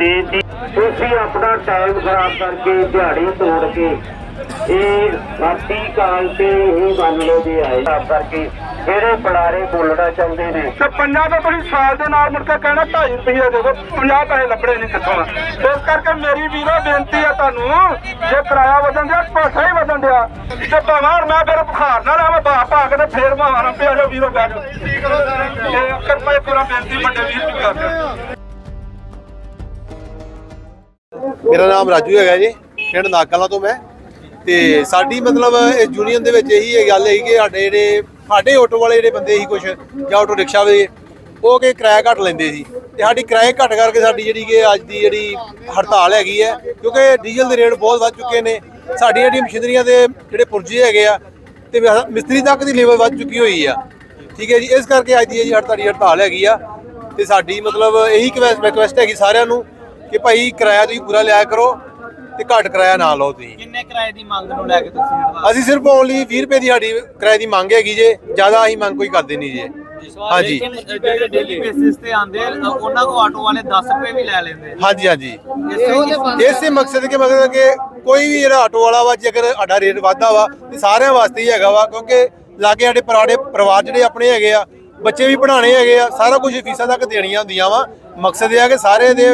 ਬੇਨਤੀ, ਤੁਸੀਂ ਆਪਣਾ ਟਾਈਮ ਖਰਾਬ ਕਰਕੇ ਦਿਹਾੜੀ ਤੋੜ ਕੇ ਇਹ ਬਾਤੀ ਕਾਲ ਤੇ ਹੀ ਮੰਨ ਲਓ ਆਏ ਖਰਾਬ ਕਰਕੇ ਜਿਹੜੇ ਬੜਾਰੇ ਬੋਲਣਾ ਚਾਹੁੰਦੇ ਨੇ। ਤੇ ਪੰਜਾਂ ਦਾ ਤੁਸੀਂ ਸਾਲ ਦੇ ਨਾਲ ਮੁੜ ਕੇ ਕਹਿਣਾ 2.5 ਰੁਪਏ ਦੇ 50 ਪੈਸੇ ਲੱਭਣੇ ਨਹੀਂ ਕਿੱਥੋਂ ਇਸ ਕਰਕੇ ਮੇਰੀ ਵੀਰੋ ਬੇਨਤੀ ਆ ਤੁਹਾਨੂੰ, ਜੇ ਕਿਰਾਇਆ ਵਧਣ ਦਿਆ, ਪੈਸਾ ਹੀ ਵਧਣ ਦਿਆ। ਤੇ ਭਾਵਾਂ ਮੈਂ ਫਿਰ ਬੁਖਾਰ ਨਾਲ ਆਵਾਂ ਬਾਹ ਪਾ ਕੇ ਤੇ ਫੇਰ ਮਾਰਾਂ ਪਿਆ ਜੋ ਵੀਰੋ ਬੈਠ ਤੇ ਕਿਰਪਾ ਪੂਰਾ ਬੇਨਤੀ ਵੱਡੇ ਵੀਰ ਵੀ ਕਰਦੇ ਮੇਰਾ ਨਾਮ ਰਾਜੂ ਹੈਗਾ ਜੀ, ਪਿੰਡ ਨਾਗਾਲਾ ਤੋਂ ਮੈਂ। ਤੇ ਸਾਡੀ ਮਤਲਬ ਇਸ ਯੂਨੀਅਨ ਦੇ ਵਿੱਚ ਇਹੀ ਇਹ ਗੱਲ ਹੈ ਕਿ ਸਾਡੇ ਜਿਹੜੇ, ਸਾਡੇ ਆਟੋ ਵਾਲੇ ਜਿਹੜੇ ਬੰਦੇ ਸੀ ਕੁਝ ਜਾਂ ਆਟੋ ਰਿਕਸ਼ਾ ਵਾਲੇ, ਉਹ ਕਿ ਕਿਰਾਇਆ ਘੱਟ ਲੈਂਦੇ ਸੀ। ਤੇ ਸਾਡੀ ਕਿਰਾਏ ਘੱਟ ਕਰਕੇ ਸਾਡੀ ਜਿਹੜੀ ਕਿ ਅੱਜ ਦੀ ਜਿਹੜੀ ਹੜਤਾਲ ਹੈਗੀ ਹੈ, ਕਿਉਂਕਿ ਡੀਜ਼ਲ ਦੇ ਰੇਟ ਬਹੁਤ ਵੱਧ ਚੁੱਕੇ ਨੇ। ਸਾਡੀਆਂ ਜਿਹੜੀਆਂ ਮਸ਼ੀਨਰੀਆਂ ਦੇ ਜਿਹੜੇ ਪੁਰਜੇ ਹੈਗੇ ਆ, ਤੇ ਮਿਸਤਰੀ ਤੱਕ ਦੀ ਲੇਬਰ ਵੱਧ ਚੁੱਕੀ ਹੋਈ ਆ। ਠੀਕ ਹੈ ਜੀ, ਇਸ ਕਰਕੇ ਅੱਜ ਦੀ ਇਹ ਜਿਹੜੀ ਹੜਤਾਲੀ, ਹੜਤਾਲ ਹੈਗੀ ਆ। ਤੇ ਸਾਡੀ ਮਤਲਬ ਇਹੀ ਰਿਕਵੈਸਟ ਹੈਗੀ ਸਾਰਿਆਂ ਨੂੰ ਕਿ ਭਾਈ ਕਿਰਾਇਆ ਤੁਸੀਂ ਪੂਰਾ ਲਿਆ ਕਰੋ ਤੇ ਘੱਟ ਕਿਰਾਇਆ ਨਾ ਲਓ ਤੁਸੀਂ। ਕਿੰਨੇ ਕਿਰਾਏ ਦੀ ਮੰਗ ਨੂੰ ਲੈ ਕੇ ਤੁਸੀਂ ਹੜਤਾਲ ਅਸੀਂ ਸਿਰਫ ਓਨਲੀ 20 ਰੁਪਏ ਦੀ ਸਾਡੀ ਕਿਰਾਏ ਦੀ ਮੰਗ ਹੈਗੀ ਜੇ ਜ਼ਿਆਦਾ ਅਸੀਂ ਮੰਗ ਕੋਈ ਕਰਦੇ ਨਹੀਂ ਜੇ। ਹਾਂਜੀ। ਲੇਕਿਨ ਜਿਹੜੇ ਡੇਲੀ ਬੇਸਿਸ ਤੇ ਆਉਂਦੇ ਆ, ਉਹਨਾਂ ਕੋ ਆਟੋ ਵਾਲੇ 10 ਰੁਪਏ ਵੀ ਲੈ ਲੈਂਦੇ ਆ। ਹਾਂਜੀ ਹਾਂਜੀ। ਇਸੇ ਇਸੇ ਮਕਸਦ ਕੇ ਮਤਲਬ ਕਿ ਕੋਈ ਵੀ ਜਿਹੜਾ ਆਟੋ ਵਾਲਾ ਵਾ ਜੇਕਰ ਸਾਡਾ ਰੇਟ ਵਾਧਾ ਵਾ ਤੇ ਸਾਰਿਆਂ ਵਾਸਤੇ ਹੀ ਹੈਗਾ ਵਾ ਕਿਉਂਕਿ ਲਾਗੇ ਸਾਡੇ ਪਰਾੜੇ ਪਰਿਵਾਰ ਜਿਹੜੇ ਆਪਣੇ ਹੈਗੇ ਆ ਬੱਚੇ ਵੀ ਪੜ੍ਹਾਉਣੇ ਹੈਗੇ ਆ ਸਾਰਾ ਕੁਝ ਫੀਸਾਂ ਤੱਕ ਦੇਣੀਆਂ ਹੁੰਦੀਆਂ ਵਾ। ਮਕਸਦ ਇਹ ਆ ਕਿ ਸਾਰੇ ਦੇ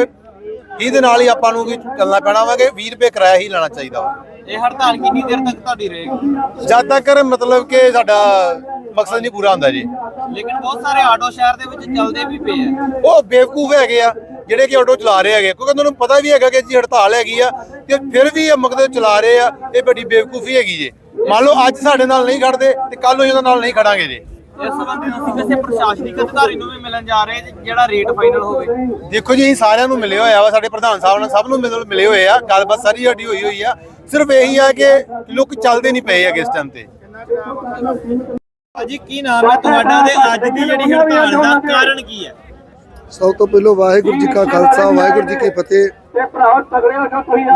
ਇਹਦੇ ਨਾਲ ਹੀ ਆਪਾਂ ਨੂੰ ਵੀ ਚੱਲਣਾ ਪੈਣਾ ਵਾ ਕਿ 20 ਰੁਪਏ ਕਿਰਾਇਆ ਹੀ ਲੈਣਾ ਚਾਹੀਦਾ ਵਾ। ਇਹ ਹੜਤਾਲ ਕਿੰਨੀ ਦੇਰ ਤੱਕ ਤੁਹਾਡੀ ਰਹੇਗੀ? ਜਦ ਤੱਕ ਮਤਲਬ ਕਿ ਸਾਡਾ ਮਕਸਦ ਨਹੀਂ ਪੂਰਾ ਹੁੰਦਾ ਜੀ। ਲੇਕਿਨ ਬਹੁਤ ਸਾਰੇ ਆਟੋ ਸ਼ਹਿਰ ਦੇ ਵਿੱਚ ਚੱਲਦੇ ਵੀ ਪਏ ਆ। ਉਹ ਬੇਵਕੂਫ ਹੈਗੇ ਆ ਜਿਹੜੇ ਕਿ ਆਟੋ ਚਲਾ ਰਹੇ ਹੈਗੇ। ਕਿਉਂਕਿ ਉਹਨਾਂ ਨੂੰ ਪਤਾ ਵੀ ਹੈਗਾ ਕਿ ਜੀ ਹੜਤਾਲ ਹੈਗੀ ਆ ਤੇ ਫਿਰ ਵੀ ਇਹ ਮਕਸਦ ਚਲਾ ਰਹੇ ਆ ਇਹ ਵੱਡੀ ਬੇਵਕੂਫੀ ਹੈਗੀ ਜੀ। ਮੰਨ ਲਓ ਅੱਜ ਸਾਡੇ ਨਾਲ ਨਹੀਂ ਖੜਦੇ ਤੇ ਕੱਲ ਨੂੰ ਇਹਨਾਂ ਨਾਲ ਨਹੀਂ ਖੜਾਂਗੇ ਜੀ। ਇਸ ਸੰਬੰਧੀ ਤੁਸੀਂ ਕਿਸੇ ਪ੍ਰਸ਼ਾਸਨਿਕ ਅਧਿਕਾਰੀ ਨੂੰ ਵੀ ਮਿਲਣ ਜਾ ਰਹੇ ਜੀ, ਜਿਹੜਾ ਰੇਟ ਫਾਈਨਲ ਹੋਵੇ। ਦੇਖੋ ਜੀ ਅਸੀਂ ਸਾਰਿਆਂ ਨੂੰ ਮਿਲੇ ਹੋਇਆ ਵਾ ਸਾਡੇ ਪ੍ਰਧਾਨ ਸਾਹਿਬ ਨਾਲ ਸਭ ਨੂੰ ਮਿਲ- ਮਿਲੇ ਹੋਏ ਆ। ਗੱਲਬਾਤ ਸਾਰੀ ਸਾਡੀ ਹੋਈ ਹੋਈ ਆ। ਸਿਰਫ ਇਹੀ ਆ ਕਿ ਲੋਕ ਚੱਲਦੇ ਨਹੀਂ ਪਏ ਹੈਗੇ ਇਸ ਟਾਈਮ ਤੇ। ਅਜੀ ਕੀ ਨਾਮ ਹੈ ਤੁਹਾਡਾ ਤੇ ਅੱਜ ਦੀ ਜਿਹੜੀ ਹੜਤਾਲ ਦਾ ਕਾਰਨ ਕੀ ਹੈ? ਸਭ ਤੋਂ ਪਹਿਲਾਂ ਵਾਹਿਗੁਰੂ ਜੀ ਕਾ ਖਾਲਸਾ ਵਾਹਿਗੁਰੂ ਜੀ ਕੀ ਫਤਿਹ।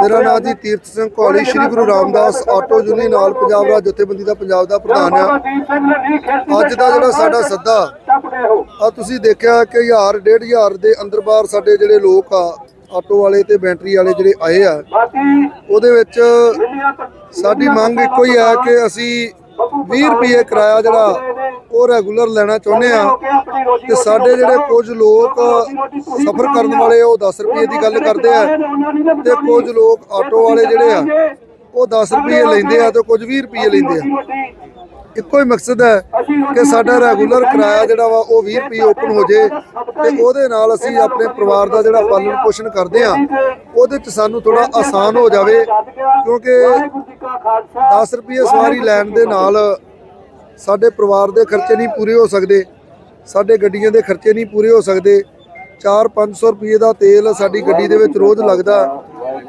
ਮੇਰਾ ਨਾਮ ਜੀ ਤੀਰਥ ਸਿੰਘ ਕੋਹਲੀ ਸ੍ਰੀ ਗੁਰੂ ਰਾਮਦਾਸ ਆਟੋ ਯੂਨੀਅਨ ਨਾਲ ਪੰਜਾਬ ਰਾਜ ਜਥੇਬੰਦੀ ਦਾ ਪੰਜਾਬ ਦਾ ਪ੍ਰਧਾਨ ਆ। ਅੱਜ ਦਾ ਜਿਹੜਾ ਸਾਡਾ ਸੱਦਾ ਆ ਤੁਸੀਂ ਦੇਖਿਆ ਕਿ ਹਜ਼ਾਰ ਡੇਢ ਹਜ਼ਾਰ ਦੇ ਅੰਦਰ ਬਾਹਰ ਸਾਡੇ ਜਿਹੜੇ ਲੋਕ ਆ ਆਟੋ ਵਾਲੇ ਤੇ ਬੈਟਰੀ ਵਾਲੇ ਜਿਹੜੇ ਆਏ ਆ ਉਹਦੇ ਵਿੱਚ ਸਾਡੀ ਮੰਗ ਇੱਕੋ ਹੀ ਹੈ ਕਿ ਅਸੀਂ 20 ਰੁਪਏ ਕਿਰਾਇਆ ਜਿਹੜਾ ਉਹ ਰੈਗੂਲਰ ਲੈਣਾ ਚਾਹੁੰਦੇ ਆ ਆਪਣੀ ਤੇ ਸਾਡੇ ਜਿਹੜੇ ਕੁਝ ਲੋਕ ਸਫ਼ਰ ਕਰਨ ਵਾਲੇ ਉਹ 10 ਰੁਪਏ ਦੀ ਗੱਲ ਕਰਦੇ ਆ ਤੇ ਕੁਝ ਲੋਕ ਆਟੋ ਵਾਲੇ ਜਿਹੜੇ ਆ, ਉਹ 10 ਰੁਪਏ ਲੈਂਦੇ ਆ ਤੇ ਕੁਝ 20 ਰੁਪਏ ਲੈਂਦੇ ਆ। ਇੱਕੋ ਹੀ ਮਕਸਦ ਹੈ ਕਿ ਸਾਡਾ ਰੈਗੂਲਰ ਕਿਰਾਇਆ ਜਿਹੜਾ ਵਾ, ਉਹ 20 ਰੁਪਏ ਓਪਨ ਹੋ ਜੇ ਤੇ ਉਹਦੇ ਨਾਲ ਅਸੀਂ ਆਪਣੇ ਪਰਿਵਾਰ ਦਾ ਜਿਹੜਾ ਪਾਲਣ ਪੋਸ਼ਣ ਕਰਦੇ ਆ, ਉਹਦੇ ਚ ਸਾਨੂੰ ਥੋੜਾ ਆਸਾਨ ਹੋ ਜਾਵੇ ਕਿਉਂਕਿ 10 ਰੁਪਏ ਸਵਾਰੀ ਲੈਣ ਦੇ ਨਾਲ ਸਾਡੇ ਪਰਿਵਾਰ ਦੇ ਖਰਚੇ ਨਹੀਂ ਪੂਰੇ ਹੋ ਸਕਦੇ, ਸਾਡੇ ਗੱਡੀਆਂ ਦੇ ਖਰਚੇ ਨਹੀਂ ਪੂਰੇ ਹੋ ਸਕਦੇ। 4-500 ਰੁਪਏ ਦਾ ਤੇਲ ਸਾਡੀ ਗੱਡੀ ਦੇ ਵਿੱਚ ਰੋਜ਼ ਲੱਗਦਾ।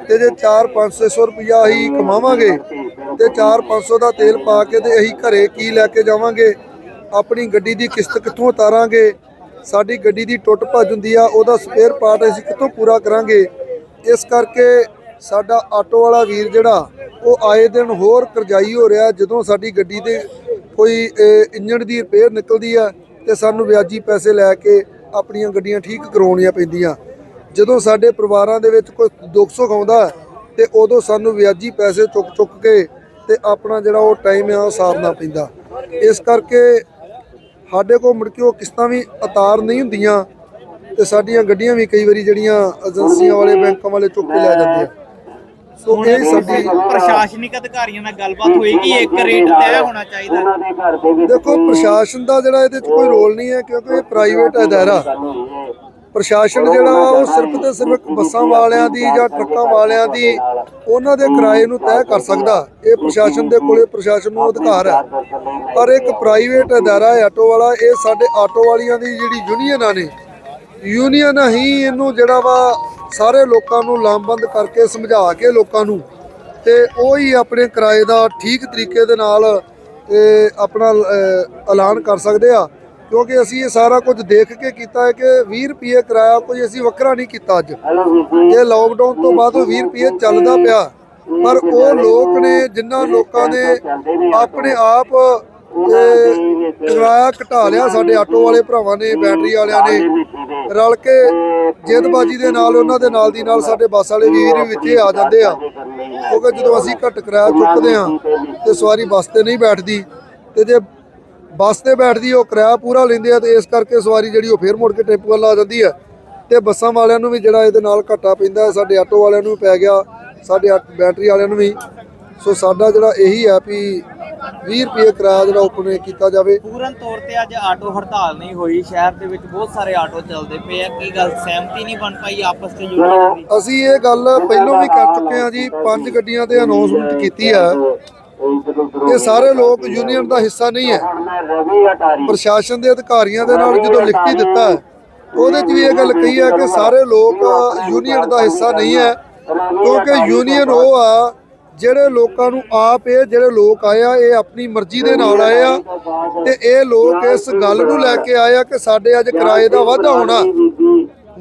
ਤੇ ਜੇ 4-500 ਰੁਪਇਆ ਹੀ ਕਮਾਵਾਂਗੇ, ਤੇ 4-500 ਦਾ ਤੇਲ ਪਾ ਕੇ ਤੇ ਅਸੀਂ ਘਰੇ ਕੀ ਲੈ ਕੇ ਜਾਵਾਂਗੇ? ਆਪਣੀ ਗੱਡੀ ਦੀ ਕਿਸ਼ਤ ਕਿੱਥੋਂ ਉਤਾਰਾਂਗੇ? ਸਾਡੀ ਗੱਡੀ ਦੀ ਟੁੱਟ ਭੱਜ ਹੁੰਦੀ ਆ, ਉਹਦਾ ਸਪੇਅਰ ਪਾਰਟ ਅਸੀਂ ਕਿੱਥੋਂ ਪੂਰਾ ਕਰਾਂਗੇ? ਇਸ ਕਰਕੇ ਸਾਡਾ ਆਟੋ ਵਾਲਾ ਵੀਰ ਜਿਹੜਾ, ਉਹ ਆਏ ਦਿਨ ਹੋਰ ਕਰਜ਼ਾਈ ਹੋ ਰਿਹਾ, ਜਦੋਂ ਸਾਡੀ ਗੱਡੀ ਦੇ ਕੋਈ ਇੰਜਣ ਦੀ ਰਿਪੇਅਰ ਨਿਕਲਦੀ ਆ ਤੇ ਸਾਨੂੰ ਵਿਆਜੀ ਪੈਸੇ ਲੈ ਕੇ ਆਪਣੀਆਂ ਗੱਡੀਆਂ ਠੀਕ ਕਰਾਉਣੀਆਂ ਪੈਂਦੀਆਂ। ਜਦੋਂ ਸਾਡੇ ਪਰਿਵਾਰਾਂ ਦੇ ਵਿੱਚ ਕੋਈ ਦੁੱਖ ਸੁੱਖ ਆਉਂਦਾ ਤੇ ਉਦੋਂ ਸਾਨੂੰ ਵਿਆਜੀ ਪੈਸੇ ਚੁੱਕ ਚੁੱਕ ਕੇ ਤੇ ਆਪਣਾ ਜਿਹੜਾ ਉਹ ਟਾਈਮ ਆ ਉਹ ਸਾਰਨਾ ਪੈਂਦਾ। ਇਸ ਕਰਕੇ ਸਾਡੇ ਕੋਲ ਮੁੜ ਕੇ ਉਹ ਕਿਸ਼ਤਾਂ ਵੀ ਉਤਾਰ ਨਹੀਂ ਹੁੰਦੀਆਂ ਤੇ ਸਾਡੀਆਂ ਗੱਡੀਆਂ ਵੀ ਕਈ ਵਾਰੀ ਜਿਹੜੀਆਂ ਏਜੰਸੀਆਂ ਵਾਲੇ, ਬੈਂਕਾਂ ਵਾਲੇ ਚੁੱਕ ਕੇ ਲੈ ਜਾਂਦੇ ਆ। ਸੋ ਇਹ ਸਾਡੀ ਪ੍ਰਸ਼ਾਸਨਿਕ ਅਧਿਕਾਰੀਆਂ ਨਾਲ ਗੱਲਬਾਤ ਹੋਈ ਕਿ ਇੱਕ ਰੇਟ ਤੈਅ ਹੋਣਾ ਚਾਹੀਦਾ। ਵਿੱਚ ਦੇਖੋ ਪ੍ਰਸ਼ਾਸਨ ਦਾ ਜਿਹੜਾ ਇਹਦੇ 'ਚ ਕੋਈ ਰੋਲ ਨਹੀਂ ਹੈ ਕਿਉਂਕਿ ਇਹ ਪ੍ਰਾਈਵੇਟ ਅਦਾਰਾ ਪ੍ਰਸ਼ਾਸਨ ਜਿਹੜਾ ਵਾ ਉਹ ਸਿਰਫ ਤੇ ਸਿਰਫ ਬੱਸਾਂ ਵਾਲਿਆਂ ਦੀ ਜਾਂ ਟਰੱਕਾਂ ਵਾਲਿਆਂ ਦੀ ਉਹਨਾਂ ਦੇ ਕਿਰਾਏ ਨੂੰ ਤੈਅ ਕਰ ਸਕਦਾ। ਇਹ ਪ੍ਰਸ਼ਾਸਨ ਦੇ ਕੋਲੇ ਪ੍ਰਸ਼ਾਸਨ ਨੂੰ ਅਧਿਕਾਰ ਹੈ। ਪਰ ਇੱਕ ਪ੍ਰਾਈਵੇਟ ਅਦਾਰਾ ਹੈ ਆਟੋ ਵਾਲਾ ਇਹ ਸਾਡੇ ਆਟੋ ਵਾਲੀਆਂ ਦੀ ਜਿਹੜੀ ਯੂਨੀਅਨਾਂ ਨੇ ਯੂਨੀਅਨ ਹੀ ਇਹਨੂੰ ਜਿਹੜਾ ਵਾ ਸਾਰੇ ਲੋਕਾਂ ਨੂੰ ਲਾਮਬੰਦ ਕਰਕੇ ਸਮਝਾ ਕੇ ਲੋਕਾਂ ਨੂੰ ਤੇ ਉਹ ਹੀ ਆਪਣੇ ਕਿਰਾਏ ਦਾ ਠੀਕ ਤਰੀਕੇ ਦੇ ਨਾਲ, ਤੇ ਆਪਣਾ ਐਲਾਨ ਕਰ ਸਕਦੇ ਆ। ਕਿਉਂਕਿ ਅਸੀਂ ਇਹ ਸਾਰਾ ਕੁਝ ਦੇਖ ਕੇ ਕੀਤਾ ਹੈ ਕਿ 20 ਰੁਪਏ ਕਿਰਾਇਆ ਕੋਈ ਅਸੀਂ ਵੱਖਰਾ ਨਹੀਂ ਕੀਤਾ ਅੱਜ। ਇਹ ਲਾਕਡਾਊਨ ਤੋਂ ਬਾਅਦ ਉਹ 20 ਰੁਪਏ ਚੱਲਦਾ ਪਿਆ, ਪਰ ਉਹ ਲੋਕ ਨੇ ਜਿਨ੍ਹਾਂ ਲੋਕਾਂ ਨੇ ਆਪਣੇ ਆਪ ਤੇ ਕਿਰਾਇਆ ਘਟਾ ਲਿਆ, ਸਾਡੇ ਆਟੋ ਵਾਲੇ ਭਰਾਵਾਂ ਨੇ, ਬੈਟਰੀ ਵਾਲਿਆਂ ਨੇ। ਰਲ ਕੇ ਜੇਦਬਾਜੀ ਦੇ ਨਾਲ, ਉਹਨਾਂ ਦੇ ਨਾਲ ਦੀ ਨਾਲ ਸਾਡੇ ਬੱਸ ਵਾਲੇ ਵੀਰ ਵੀ ਵਿੱਚੇ ਆ ਜਾਂਦੇ ਆ। ਕਿਉਂਕਿ ਜਦੋਂ ਅਸੀਂ ਘੱਟ ਕਿਰਾਇਆ ਚੁੱਕਦੇ ਆ ਤੇ ਸਵਾਰੀ ਬੱਸ ਤੇ ਨਹੀਂ ਬੈਠਦੀ, ਤੇ ਜੇ ਬੱਸ ਤੇ ਬੈਠਦੀ, ਉਹ ਕਿਰਾਇਆ ਪੂਰਾ ਲੈਂਦੇ ਆ, ਤੇ ਇਸ ਕਰਕੇ ਸਵਾਰੀ ਜਿਹੜੀ ਉਹ ਫੇਰ ਮੁੜ ਕੇ ਟੈਂਪੂ ਵੱਲ ਆ ਜਾਂਦੀ ਹੈ ਤੇ ਬੱਸਾਂ ਵਾਲਿਆਂ ਨੂੰ ਵੀ ਜਿਹੜਾ ਇਹਦੇ ਨਾਲ ਘਾਟਾ ਪੈਂਦਾ, ਸਾਡੇ ਆਟੋ ਵਾਲਿਆਂ ਨੂੰ ਵੀ ਪੈ ਗਿਆ, ਸਾਡੇ ਆ- ਬੈਟਰੀ ਵਾਲਿਆਂ ਨੂੰ ਵੀ। ਸੋ ਸਾਡਾ ਜਿਹੜਾ ਇਹੀ ਆ ਵੀ 20 ਰੁਪਏ ਕਿਰਾਇਆ ਜਿਹੜਾ ਓਪਨ ਕੀਤਾ ਜਾਵੇ। ਪੂਰਨ ਤੌਰ ਤੇ ਅੱਜ ਆਟੋ ਹੜਤਾਲ ਨਹੀਂ ਹੋਈ। ਸ਼ਹਿਰ ਦੇ ਵਿੱਚ ਬਹੁਤ ਸਾਰੇ ਆਟੋ ਚੱਲਦੇ ਪਏ ਆ। ਕੀ ਗੱਲ ਸਹਿਮਤੀ ਨਹੀਂ ਬਣ ਪਾਈ ਆਪਸ ਚ ਯੂਨੀਅਨ ਦੀ? ਅਸੀਂ ਇਹ ਗੱਲ ਪਹਿਲਾਂ ਵੀ ਕਰ ਚੁੱਕੇ ਹਾਂ ਜੀ। ਪੰਜ ਗੱਡੀਆਂ ਤੇ ਅਨਾਉਂਸਮੈਂਟ ਕੀਤੀ ਹੈ ਇਹ ਸਾਰੇ ਲੋਕ ਯੂਨੀਅਨ ਦਾ ਹਿੱਸਾ ਨਹੀਂ ਹੈ। ਪ੍ਰਸ਼ਾਸਨ ਦੇ ਅਧਿਕਾਰੀਆਂ ਦੇ ਨਾਲ ਜਦੋਂ ਲਿਖਤੀ ਦਿੱਤਾ ਉਹਦੇ 'ਚ ਵੀ ਇਹ ਗੱਲ ਕਹੀ ਹੈ ਕਿ ਸਾਰੇ ਲੋਕ ਯੂਨੀਅਨ ਦਾ ਹਿੱਸਾ ਨਹੀਂ ਹੈ। ਕਿਉਂਕਿ ਯੂਨੀਅਨ ਉਹ ਆ ਜਿਹੜੇ ਲੋਕਾਂ ਨੂੰ ਆਪ ਇਹ ਜਿਹੜੇ ਲੋਕ ਆਏ ਆ, ਇਹ ਆਪਣੀ ਮਰਜ਼ੀ ਦੇ ਨਾਲ ਆਏ ਆ ਤੇ ਇਹ ਲੋਕ ਇਸ ਗੱਲ ਨੂੰ ਲੈ ਕੇ ਆਏ ਆ ਕਿ ਸਾਡੇ ਅੱਜ ਕਿਰਾਏ ਦਾ ਵਾਧਾ ਹੋਣਾ।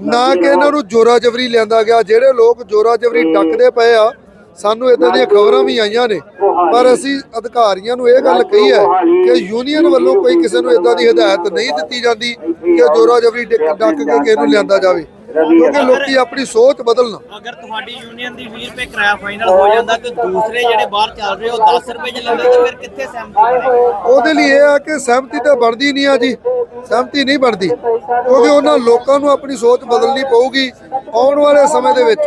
ਨਾ ਕਿ ਇਹਨਾਂ ਨੂੰ ਜੋਰਾ ਜਬਰੀ ਲਿਆਂਦਾ ਗਿਆ। ਜਿਹੜੇ ਲੋਕ ਜੋਰਾ ਜਬਰੀ ਡੱਕਦੇ ਪਏ ਆ, ਸਾਨੂੰ ਇਦਾਂ ਦੀਆਂ ਖਬਰਾਂ ਵੀ ਆਈਆਂ ਨੇ। ਪਰ ਅਸੀਂ ਅਧਿਕਾਰੀਆਂ ਨੂੰ ਇਹ ਗੱਲ ਕਹੀ ਹੈ ਕਿ ਯੂਨੀਅਨ ਵੱਲੋਂ ਕੋਈ ਕਿਸੇ ਨੂੰ ਇਦਾਂ ਦੀ ਹਦਾਇਤ ਨਹੀਂ ਦਿੱਤੀ ਜਾਂਦੀ ਕਿ ਜੋਰਾ ਜਬਰੀ ਡੱਕ ਕੇ ਕਿਸੇ ਨੂੰ ਲਿਆਂਦਾ ਜਾਵੇ। ਕਿਉਂਕਿ ਲੋਕੀ ਆਪਣੀ ਸੋਚ ਬਦਲਣ। ਅਗਰ ਤੁਹਾਡੀ ਯੂਨੀਅਨ ਦੀ 20 ਰੁਪਏ ਕਿਰਾਇਆ ਫਾਈਨਲ ਹੋ ਜਾਂਦਾ ਤੇ ਦੂਸਰੇ ਜਿਹੜੇ ਬਾਹਰ ਚੱਲ ਰਹੇ ਉਹ 10 ਰੁਪਏ ਚ ਲੈਂਦੇ ਤਾਂ ਫਿਰ ਕਿੱਥੇ ਸਹਿਮਤੀ ਬਣੇਗੀ? ਉਹਦੇ ਲਈ ਇਹ ਆ ਕਿ ਸਹਿਮਤੀ ਤਾਂ ਬਣਦੀ ਨਹੀਂ ਆ ਜੀ। ਸਹਿਮਤੀ ਨਹੀਂ ਬਣਦੀ। ਕਿਉਂਕਿ ਉਹਨਾਂ ਲੋਕਾਂ ਨੂੰ ਆਪਣੀ ਸੋਚ ਬਦਲਣੀ ਪਊਗੀ ਆਉਣ ਵਾਲੇ ਸਮੇਂ ਦੇ ਵਿੱਚ।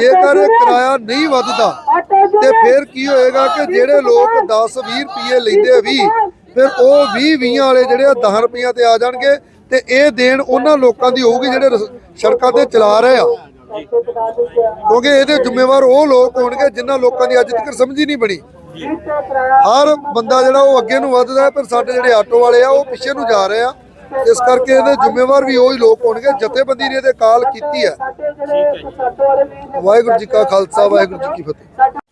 ਜੇਕਰ ਇਹ ਕਿਰਾਇਆ ਨਹੀਂ ਵੱਧਦਾ ਤੇ ਫਿਰ ਕੀ ਹੋਏਗਾ ਕਿ ਜਿਹੜੇ ਲੋਕ 10 20 ਰੁਪਏ ਲੈਂਦੇ ਆ 20 ਫਿਰ ਉਹ 20 20 ਵਾਲੇ ਜਿਹੜੇ ਆ 10 ਰੁਪਈਆਂ ਤੇ ਆ ਜਾਣਗੇ ਤੇ ਇਹ ਦੇਣ ਉਹਨਾਂ ਲੋਕਾਂ ਦੀ ਹੋਊਗੀ ਜਿਹੜੇ ਸੜਕਾਂ ਤੇ ਚਲਾ ਰਹੇ ਆ। ਕਿਉਂਕਿ ਇਹਦੇ ਜ਼ਿੰਮੇਵਾਰ ਉਹ ਲੋਕ ਹੋਣਗੇ ਜਿਨ੍ਹਾਂ ਲੋਕਾਂ ਦੀ ਅੱਜ ਤੱਕ ਸਮਝ ਹੀ ਨਹੀਂ ਬਣੀ। ਹਰ ਬੰਦਾ ਜਿਹੜਾ ਉਹ ਅੱਗੇ ਨੂੰ ਵੱਧਦਾ ਹੈ ਪਰ ਸਾਡੇ ਜਿਹੜੇ ਆਟੋ ਵਾਲੇ ਆ ਉਹ ਪਿੱਛੇ ਨੂੰ ਜਾ ਰਹੇ ਆ। ਇਸ ਕਰਕੇ ਇਹਦੇ ਜ਼ਿੰਮੇਵਾਰ ਵੀ ਉਹੀ ਲੋਕ ਹੋਣਗੇ ਜਥੇਬੰਦੀ ਨੇ ਇਹਦੇ ਕਾਲ ਕੀਤੀ ਹੈ। ਵਾਹਿਗੁਰੂ ਜੀ ਕਾ ਖਾਲਸਾ ਵਾਹਿਗੁਰੂ ਜੀ ਕੀ ਫਤਿਹ।